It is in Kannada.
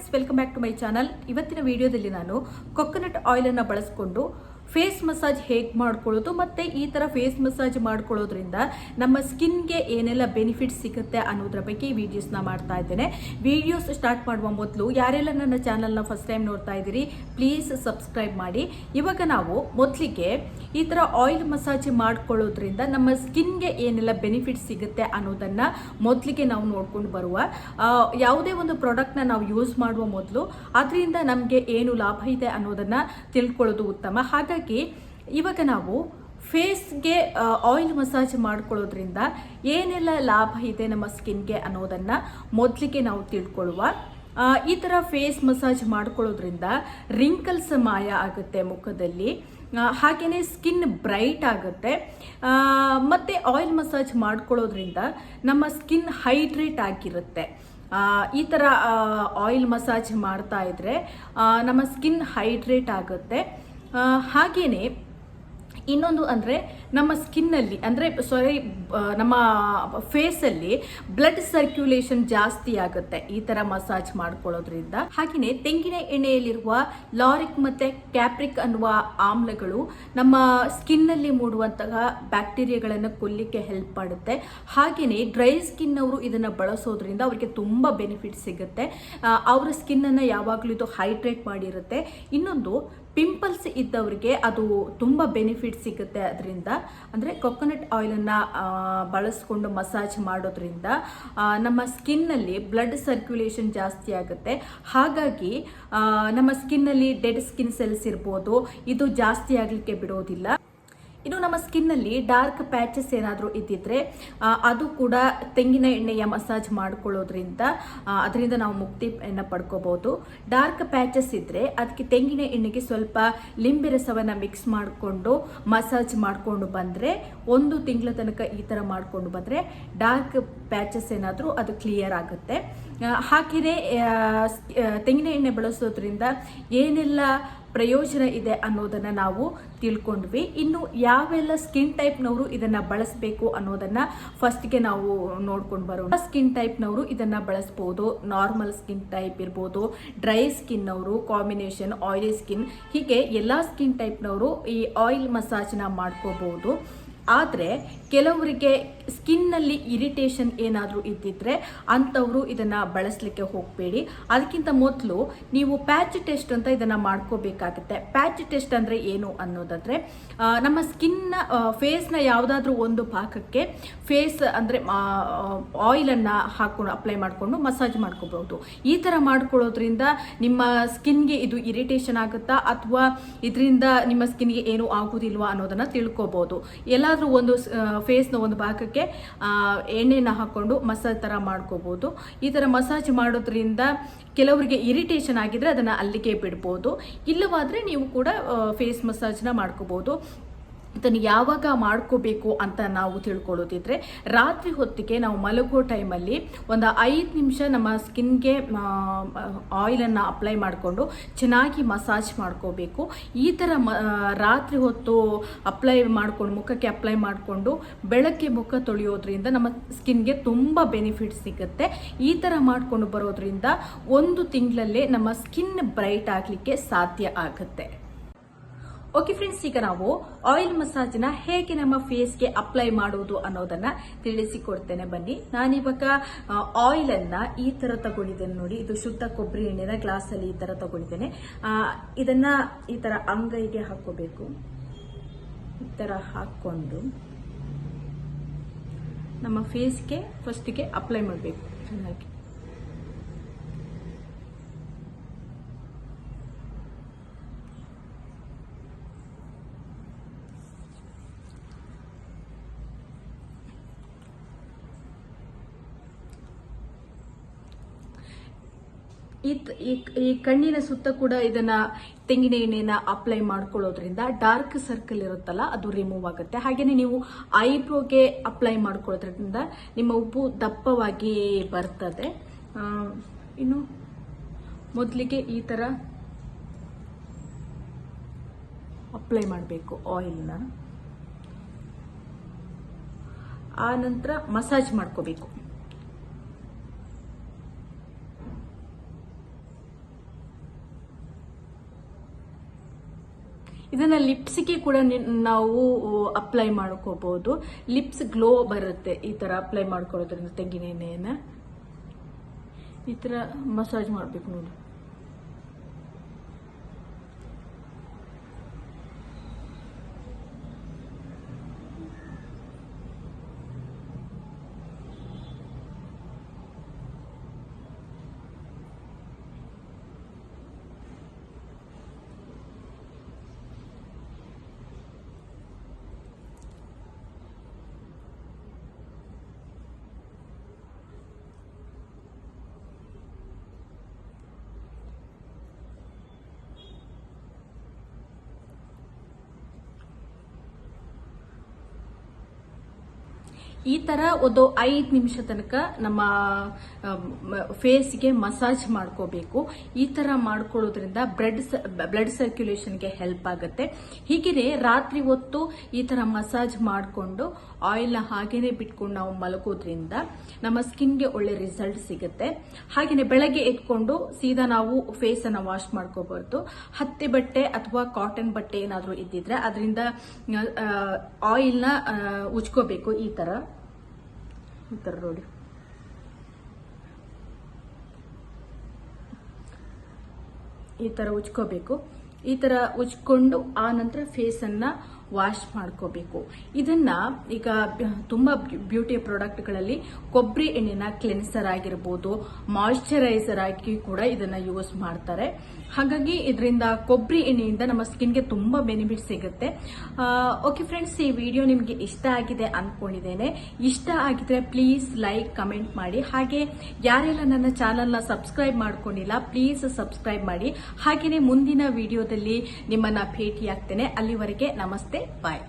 Friends welcome back to my channel ಇವತ್ತಿನ ವಿಡಿಯೋದಲ್ಲಿ ನಾನು ಕೊಕೊನಟ್ ಆಯಿಲನ್ನು ಬಳಸ್ಕೊಂಡು ಫೇಸ್ ಮಸಾಜ್ ಹೇಗೆ ಮಾಡ್ಕೊಳ್ಳೋದು ಮತ್ತು ಈ ಥರ ಫೇಸ್ ಮಸಾಜ್ ಮಾಡ್ಕೊಳ್ಳೋದ್ರಿಂದ ನಮ್ಮ ಸ್ಕಿನ್ಗೆ ಏನೆಲ್ಲ ಬೆನಿಫಿಟ್ ಸಿಗುತ್ತೆ ಅನ್ನೋದ್ರ ಬಗ್ಗೆ ಈ ವಿಡಿಯೋಸ್ನ ಮಾಡ್ತಾ ಇದ್ದೇನೆ. ವಿಡಿಯೋಸ್ ಸ್ಟಾರ್ಟ್ ಮಾಡುವ ಮೊದಲು ಯಾರೆಲ್ಲ ನನ್ನ ಚಾನಲ್ನ ಫಸ್ಟ್ ಟೈಮ್ ನೋಡ್ತಾ ಇದ್ದೀರಿ, ಪ್ಲೀಸ್ ಸಬ್ಸ್ಕ್ರೈಬ್ ಮಾಡಿ. ಇವಾಗ ನಾವು ಮೊದಲಿಗೆ ಈ ಥರ ಆಯಿಲ್ ಮಸಾಜ್ ಮಾಡ್ಕೊಳ್ಳೋದ್ರಿಂದ ನಮ್ಮ ಸ್ಕಿನ್ಗೆ ಏನೆಲ್ಲ ಬೆನಿಫಿಟ್ ಸಿಗುತ್ತೆ ಅನ್ನೋದನ್ನು ಮೊದಲಿಗೆ ನಾವು ನೋಡ್ಕೊಂಡು ಬರುವ ಯಾವುದೇ ಒಂದು ಪ್ರಾಡಕ್ಟ್ನ ನಾವು ಯೂಸ್ ಮಾಡುವ ಮೊದಲು ಅದರಿಂದ ನಮಗೆ ಏನು ಲಾಭ ಇದೆ ಅನ್ನೋದನ್ನು ತಿಳ್ಕೊಳ್ಳೋದು ಉತ್ತಮ. ಹಾಗಾಗಿ ಇವಾಗ ನಾವು ಫೇಸ್ಗೆ ಆಯಿಲ್ ಮಸಾಜ್ ಮಾಡ್ಕೊಳ್ಳೋದ್ರಿಂದ ಏನೆಲ್ಲ ಲಾಭ ಇದೆ ನಮ್ಮ ಸ್ಕಿನ್ಗೆ ಅನ್ನೋದನ್ನು ಮೊದಲಿಗೆ ನಾವು ತಿಳ್ಕೊಳ್ಳುವ. ಈ ಥರ ಫೇಸ್ ಮಸಾಜ್ ಮಾಡ್ಕೊಳ್ಳೋದ್ರಿಂದ ರಿಂಕಲ್ಸ್ ಮಾಯ ಆಗುತ್ತೆ ಮುಖದಲ್ಲಿ. ಹಾಗೆಯೇ ಸ್ಕಿನ್ ಬ್ರೈಟ್ ಆಗುತ್ತೆ. ಮತ್ತು ಆಯಿಲ್ ಮಸಾಜ್ ಮಾಡ್ಕೊಳ್ಳೋದ್ರಿಂದ ನಮ್ಮ ಸ್ಕಿನ್ ಹೈಡ್ರೇಟ್ ಆಗಿರುತ್ತೆ. ಈ ಥರ ಆಯಿಲ್ ಮಸಾಜ್ ಮಾಡ್ತಾ ಇದ್ರೆ ನಮ್ಮ ಸ್ಕಿನ್ ಹೈಡ್ರೇಟ್ ಆಗುತ್ತೆ. ಆ, ಹಾಗೇನೆ ಇನ್ನೊಂದು ಅಂದರೆ ನಮ್ಮ ಸ್ಕಿನ್ನಲ್ಲಿ ಅಂದರೆ ಸಾರಿ ನಮ್ಮ ಫೇಸಲ್ಲಿ ಬ್ಲಡ್ ಸರ್ಕ್ಯುಲೇಷನ್ ಜಾಸ್ತಿ ಆಗುತ್ತೆ ಈ ಥರ ಮಸಾಜ್ ಮಾಡ್ಕೊಳ್ಳೋದ್ರಿಂದ. ಹಾಗೆಯೇ ತೆಂಗಿನ ಎಣ್ಣೆಯಲ್ಲಿರುವ ಲಾರಿಕ್ ಮತ್ತು ಕ್ಯಾಪ್ರಿಕ್ ಅನ್ನುವ ಆಮ್ಲಗಳು ನಮ್ಮ ಸ್ಕಿನ್ನಲ್ಲಿ ಮೂಡುವಂತಹ ಬ್ಯಾಕ್ಟೀರಿಯಾಗಳನ್ನು ಕೊಲ್ಲಿಕ್ಕೆ ಹೆಲ್ಪ್ ಮಾಡುತ್ತೆ. ಹಾಗೆಯೇ ಡ್ರೈ ಸ್ಕಿನ್ ಅವರು ಇದನ್ನು ಬಳಸೋದ್ರಿಂದ ಅವರಿಗೆ ತುಂಬ ಬೆನಿಫಿಟ್ ಸಿಗುತ್ತೆ. ಅವರ ಸ್ಕಿನ್ನನ್ನು ಯಾವಾಗಲೂ ಇದು ಹೈಡ್ರೇಟ್ ಮಾಡಿರುತ್ತೆ. ಇನ್ನೊಂದು ಪಿಂಪಲ್ಸ್ ಇದ್ದವರಿಗೆ ಅದು ತುಂಬ ಬೆನಿಫಿಟ್ ಸಿಗುತ್ತೆ ಅದರಿಂದ. ಅಂದರೆ ಕೊಕೊನಟ್ ಆಯಿಲನ್ನು ಬಳಸ್ಕೊಂಡು ಮಸಾಜ್ ಮಾಡೋದ್ರಿಂದ ನಮ್ಮ ಸ್ಕಿನ್ನಲ್ಲಿ ಬ್ಲಡ್ ಸರ್ಕ್ಯುಲೇಷನ್ ಜಾಸ್ತಿ ಆಗುತ್ತೆ. ಹಾಗಾಗಿ ನಮ್ಮ ಸ್ಕಿನ್ನಲ್ಲಿ ಡೆಡ್ ಸ್ಕಿನ್ ಸೆಲ್ಸ್ ಇರ್ಬೋದು. ಇದು ಜಾಸ್ತಿ ಆಗಲಿಕ್ಕೆ ಬಿಡೋದಿಲ್ಲ. ಇನ್ನು ನಮ್ಮ ಸ್ಕಿನ್ನಲ್ಲಿ ಡಾರ್ಕ್ ಪ್ಯಾಚಸ್ ಏನಾದರೂ ಇದ್ದಿದ್ರೆ ಅದು ಕೂಡ ತೆಂಗಿನ ಎಣ್ಣೆಯ ಮಸಾಜ್ ಮಾಡ್ಕೊಳ್ಳೋದ್ರಿಂದ ಅದರಿಂದ ನಾವು ಮುಕ್ತಿಯನ್ನು ಪಡ್ಕೋಬಹುದು. ಡಾರ್ಕ್ ಪ್ಯಾಚಸ್ ಇದ್ದರೆ ಅದಕ್ಕೆ ತೆಂಗಿನ ಎಣ್ಣೆಗೆ ಸ್ವಲ್ಪ ಲಿಂಬೆ ರಸವನ್ನು ಮಿಕ್ಸ್ ಮಾಡಿಕೊಂಡು, ಮಸಾಜ್ ಮಾಡಿಕೊಂಡು ಬಂದರೆ, ಒಂದು ತಿಂಗಳ ತನಕ ಈ ಥರ ಮಾಡಿಕೊಂಡು ಬಂದರೆ ಡಾರ್ಕ್ ಪ್ಯಾಚಸ್ ಏನಾದರೂ ಅದು ಕ್ಲಿಯರ್ ಆಗುತ್ತೆ. ಹಾಗೆಯೇ ತೆಂಗಿನ ಎಣ್ಣೆ ಬಳಸೋದ್ರಿಂದ ಏನೆಲ್ಲ ಪ್ರಯೋಜನ ಇದೆ ಅನ್ನೋದನ್ನು ನಾವು ತಿಳ್ಕೊಂಡ್ವಿ. ಇನ್ನು ಯಾವೆಲ್ಲ ಸ್ಕಿನ್ ಟೈಪ್ನವರು ಇದನ್ನು ಬಳಸಬೇಕು ಅನ್ನೋದನ್ನು ಫಸ್ಟ್ಗೆ ನಾವು ನೋಡ್ಕೊಂಡು ಬರೋಣ. ಸ್ಕಿನ್ ಟೈಪ್ನವರು ಇದನ್ನು ಬಳಸ್ಬೋದು. ನಾರ್ಮಲ್ ಸ್ಕಿನ್ ಟೈಪ್ ಇರ್ಬೋದು. ಡ್ರೈ ಸ್ಕಿನ್ ಅವರು ಕಾಂಬಿನೇಷನ್ ಆಯಿಲಿ ಸ್ಕಿನ್ ಹೀಗೆ ಎಲ್ಲ ಸ್ಕಿನ್ ಟೈಪ್ನವರು ಈ ಆಯಿಲ್ ಮಸಾಜ್ನ ಮಾಡ್ಕೋಬಹುದು ಆದರೆ ಕೆಲವರಿಗೆ ಸ್ಕಿನ್ನಲ್ಲಿ ಇರಿಟೇಷನ್ ಏನಾದರೂ ಇದ್ದಿದ್ರೆ ಅಂಥವರು ಇದನ್ನು ಬಳಸಲಿಕ್ಕೆ ಹೋಗಬೇಡಿ. ಅದಕ್ಕಿಂತ ಮೊದಲು ನೀವು ಪ್ಯಾಚ್ ಟೆಸ್ಟ್ ಅಂತ ಇದನ್ನು ಮಾಡ್ಕೋಬೇಕಾಗುತ್ತೆ. ಪ್ಯಾಚ್ ಟೆಸ್ಟ್ ಅಂದರೆ ಏನು ಅನ್ನೋದಾದರೆ ನಮ್ಮ ಸ್ಕಿನ್ನ ಫೇಸ್ನ ಯಾವುದಾದ್ರೂ ಒಂದು ಭಾಗಕ್ಕೆ ಫೇಸ್ ಅಂದರೆ ಆಯಿಲನ್ನು ಹಾಕೊಂಡು ಅಪ್ಲೈ ಮಾಡಿಕೊಂಡು ಮಸಾಜ್ ಮಾಡ್ಕೋಬಹುದು. ಈ ಥರ ಮಾಡ್ಕೊಳ್ಳೋದ್ರಿಂದ ನಿಮ್ಮ ಸ್ಕಿನ್ಗೆ ಇದು ಇರಿಟೇಷನ್ ಆಗುತ್ತಾ ಅಥವಾ ಇದರಿಂದ ನಿಮ್ಮ ಸ್ಕಿನ್ಗೆ ಏನೂ ಆಗೋದಿಲ್ವಾ ಅನ್ನೋದನ್ನು ತಿಳ್ಕೊಬೋದು ಎಲ್ಲಾದರೂ ಒಂದು ಫೇಸ್ನ ಒಂದು ಭಾಗಕ್ಕೆ ಎಣ್ಣೆನ ಹಾಕ್ಕೊಂಡು ಮಸಾಜ್ ಥರ ಮಾಡ್ಕೋಬೋದು. ಈ ಥರ ಮಸಾಜ್ ಮಾಡೋದ್ರಿಂದ ಕೆಲವರಿಗೆ ಇರಿಟೇಷನ್ ಆಗಿದ್ರೆ ಅದನ್ನು ಅಲ್ಲಿಗೆ ಬಿಡ್ಬೋದು. ಇಲ್ಲವಾದರೆ ನೀವು ಕೂಡ ಫೇಸ್ ಮಸಾಜ್ನ ಮಾಡ್ಕೋಬೋದು. ಇದನ್ನು ಯಾವಾಗ ಮಾಡ್ಕೋಬೇಕು ಅಂತ ನಾವು ತಿಳ್ಕೊಳ್ಳೋದಿದ್ರೆ ರಾತ್ರಿ ಹೊತ್ತಿಗೆ ನಾವು ಮಲಗೋ ಟೈಮಲ್ಲಿ ಒಂದು ಐದು ನಿಮಿಷ ನಮ್ಮ ಸ್ಕಿನ್ಗೆ ಆಯಿಲನ್ನು ಅಪ್ಲೈ ಮಾಡಿಕೊಂಡು ಚೆನ್ನಾಗಿ ಮಸಾಜ್ ಮಾಡ್ಕೋಬೇಕು. ಈ ಥರ ಮ ರಾತ್ರಿ ಹೊತ್ತು ಅಪ್ಲೈ ಮಾಡ್ಕೊಂಡು, ಮುಖಕ್ಕೆ ಅಪ್ಲೈ ಮಾಡಿಕೊಂಡು ಬೆಳಗ್ಗೆ ಮುಖ ತೊಳೆಯೋದ್ರಿಂದ ನಮ್ಮ ಸ್ಕಿನ್ಗೆ ತುಂಬ ಬೆನಿಫಿಟ್ ಸಿಗುತ್ತೆ. ಈ ಥರ ಮಾಡಿಕೊಂಡು ಬರೋದ್ರಿಂದ ಒಂದು ತಿಂಗಳಲ್ಲೇ ನಮ್ಮ ಸ್ಕಿನ್ ಬ್ರೈಟ್ ಆಗಲಿಕ್ಕೆ ಸಾಧ್ಯ ಆಗುತ್ತೆ. ಓಕೆ ಫ್ರೆಂಡ್ಸ್ ಈಗ ನಾವು ಆಯಿಲ್ ಮಸಾಜ್ನ ಹೇಗೆ ನಮ್ಮ ಫೇಸ್ಗೆ ಅಪ್ಲೈ ಮಾಡುವುದು ಅನ್ನೋದನ್ನ ತಿಳಿಸಿಕೊಡ್ತೇನೆ. ಬನ್ನಿ, ನಾನಿವಾಗ ಆಯಿಲ್ ಅನ್ನ ಈ ತರ ತಗೊಂಡಿದ್ದೇನೆ ನೋಡಿ. ಇದು ಶುದ್ಧ ಕೊಬ್ಬರಿ ಎಣ್ಣೆನ ಗ್ಲಾಸ್ ಅಲ್ಲಿ ಈ ತರ ತಗೊಂಡಿದ್ದೇನೆ. ಇದನ್ನ ಈ ತರ ಅಂಗೈಗೆ ಹಾಕೋಬೇಕು ಈ ತರ ಹಾಕೊಂಡು ನಮ್ಮ ಫೇಸ್ಗೆ ಫಸ್ಟಿಗೆ ಅಪ್ಲೈ ಮಾಡಬೇಕು. ಚೆನ್ನಾಗಿ. ಈ ಕಣ್ಣಿನ ಸುತ್ತ ಕೂಡ ಇದನ್ನ ತೆಂಗಿನ ಎಣ್ಣೆನ ಅಪ್ಲೈ ಮಾಡ್ಕೊಳ್ಳೋದ್ರಿಂದ ಡಾರ್ಕ್ ಸರ್ಕಲ್ ಇರುತ್ತಲ್ಲ, ಅದು ರಿಮೂವ್ ಆಗುತ್ತೆ. ಹಾಗೇನೆ ನೀವು ಐಬ್ರೋಗೆ ಅಪ್ಲೈ ಮಾಡ್ಕೊಳ್ಳೋದ್ರಿಂದ ನಿಮ್ಮ ಉಬ್ಬು ದಪ್ಪವಾಗಿ ಬರ್ತದೆ. ಇನ್ನು ಮೊದಲಿಗೆ ಈ ತರ ಅಪ್ಲೈ ಮಾಡಬೇಕು ಆಯಿಲ್ನ ಆ ನಂತರ ಮಸಾಜ್ ಮಾಡ್ಕೋಬೇಕು. ಇದನ್ನ ಲಿಪ್ಸ್ಗೆ ಕೂಡ ನಾವು ಅಪ್ಲೈ ಮಾಡ್ಕೋಬಹುದು ಲಿಪ್ಸ್ ಗ್ಲೋ ಬರುತ್ತೆ ಈ ತರ ಅಪ್ಲೈ ಮಾಡ್ಕೊಳ್ಳೋದ್ರಿಂದ ತೆಂಗಿನ ಎಣ್ಣೆಯನ್ನ. ಈ ತರ ಮಸಾಜ್ ಮಾಡ್ಬೇಕು ನೋಡಿ. ಈ ತರ ಒಂದು ಐದು ನಿಮಿಷ ತನಕ ನಮ್ಮ ಫೇಸ್ಗೆ ಮಸಾಜ್ ಮಾಡ್ಕೋಬೇಕು. ಈ ತರ ಮಾಡ್ಕೊಳ್ಳೋದ್ರಿಂದ ಬ್ಲಡ್ ಬ್ಲಡ್ ಸರ್ಕ್ಯುಲೇಷನ್ಗೆ ಹೆಲ್ಪ್ ಆಗುತ್ತೆ. ಹೀಗೆ ರಾತ್ರಿ ಹೊತ್ತು ಈ ತರ ಮಸಾಜ್ ಮಾಡಿಕೊಂಡು ಆಯಿಲ್ನ ಹಾಗೇನೆ ಬಿಟ್ಕೊಂಡು ನಾವು ಮಲಗೋದ್ರಿಂದ ನಮ್ಮ ಸ್ಕಿನ್ಗೆ ಒಳ್ಳೆ ರಿಸಲ್ಟ್ ಸಿಗುತ್ತೆ. ಹಾಗೆಯೇ ಬೆಳಗ್ಗೆ ಎತ್ಕೊಂಡು ಸೀದಾ ನಾವು ಫೇಸ್ ಅನ್ನ ವಾಶ್ ಮಾಡ್ಕೋಬಾರ್ದು. ಹತ್ತಿ ಬಟ್ಟೆ ಅಥವಾ ಕಾಟನ್ ಬಟ್ಟೆ ಏನಾದರೂ ಇದ್ದಿದ್ರೆ ಅದರಿಂದ ಆಯಿಲ್ನ ಉಜ್ಕೋಬೇಕು ಈ ತರ. ಈ ತರ ನೋಡಿ ಈ ತರ ಉಜ್ಕೋಬೇಕು. ಈ ತರ ಉಜ್ಕೊಂಡು ಆ ನಂತರ ಫೇಸ್ ಅನ್ನ ವಾಶ್ ಮಾಡ್ಕೋಬೇಕು. ಇದನ್ನ ಈಗ ತುಂಬಾ ಬ್ಯೂಟಿ ಪ್ರಾಡಕ್ಟ್ಗಳಲ್ಲಿ ಕೊಬ್ಬರಿ ಎಣ್ಣೆನ ಕ್ಲೆನ್ಸರ್ ಆಗಿರ್ಬೋದು ಮಾಯಿಶ್ಚರೈಸರ್ ಆಗಿ ಕೂಡ ಇದನ್ನ ಯೂಸ್ ಮಾಡ್ತಾರೆ. ಹಾಗಾಗಿ ಇದರಿಂದ ಕೊಬ್ಬರಿ ಎಣ್ಣೆಯಿಂದ ನಮ್ಮ ಸ್ಕಿನ್ಗೆ ತುಂಬಾ ಬೆನಿಫಿಟ್ ಸಿಗುತ್ತೆ. ಓಕೆ ಫ್ರೆಂಡ್ಸ್ ಈ ವಿಡಿಯೋ ನಿಮಗೆ ಇಷ್ಟ ಆಗಿದೆ ಅನ್ಕೊಂಡಿದ್ದೇನೆ. ಇಷ್ಟ ಆಗಿದ್ರೆ ಪ್ಲೀಸ್ ಲೈಕ್ ಕಮೆಂಟ್ ಮಾಡಿ. ಹಾಗೆ ಯಾರೆಲ್ಲ ನನ್ನ ಚಾನಲ್ನ ಸಬ್ಸ್ಕ್ರೈಬ್ ಮಾಡ್ಕೊಂಡಿಲ್ಲ ಪ್ಲೀಸ್ ಸಬ್ಸ್ಕ್ರೈಬ್ ಮಾಡಿ. ಹಾಗೆಯೇ ಮುಂದಿನ ವಿಡಿಯೋದಲ್ಲಿ ನಿಮ್ಮನ್ನ ಭೇಟಿಯಾಗ್ತೇನೆ. ಅಲ್ಲಿವರೆಗೆ ನಮಸ್ತೆ. Bye.